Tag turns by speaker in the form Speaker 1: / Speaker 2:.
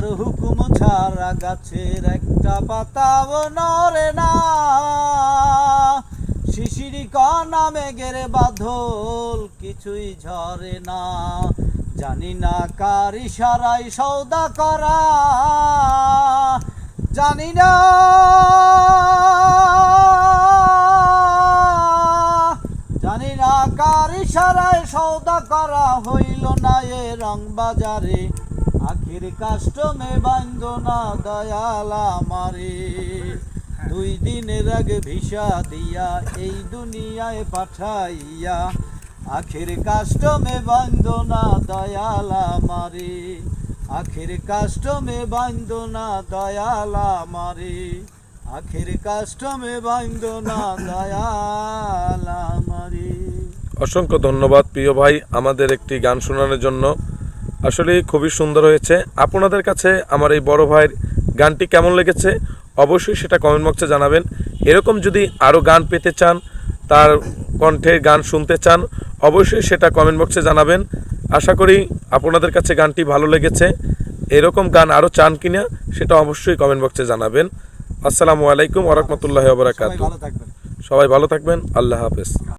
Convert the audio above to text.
Speaker 1: খোদার হুকুম ছাড়া গাছের একটা পাতাও নড়ে না। শিশিরি কণা মেঘের বাদল কিছুই ঝরে না। জানি না কার ইশারায় সৌদা করা। জানি না। জানি না কার ইশারায় সৌদা করা হইল না এ রং বাজারে আখির কাস্টমে বান্ধ না দয়াল আমারে। দুই দিনের আগে ভিসা দিয়া এই দুনিয়ায় পাঠাইয়া আখির কাস্টমে বান্ধ না দয়াল আমারে। আখির কাস্টমে বান্ধ না দয়াল আমারে। আখির কাস্টমে না দয়াল আমারে।
Speaker 2: অসংখ্য ধন্যবাদ প্রিয় ভাই, আমাদের একটি গান শোনানোর জন্য। আসলে খুবই সুন্দর হয়েছে। আপনাদের কাছে আমার এই বড় ভাইয়ের গানটি কেমন লেগেছে অবশ্যই সেটা কমেন্ট বক্সে জানাবেন। এরকম যদি আরও গান পেতে চান তার কণ্ঠে গান শুনতে চান অবশ্যই সেটা কমেন্ট বক্সে জানাবেন। আশা করি আপনাদের কাছে গানটি ভালো লেগেছে। এরকম গান আরও চান কিনা সেটা অবশ্যই কমেন্ট বক্সে জানাবেন। আসসালামু আলাইকুম ওরহমতুল্লাহ বরাকাতু সবাই ভালো থাকবেন। আল্লাহ হাফেজ।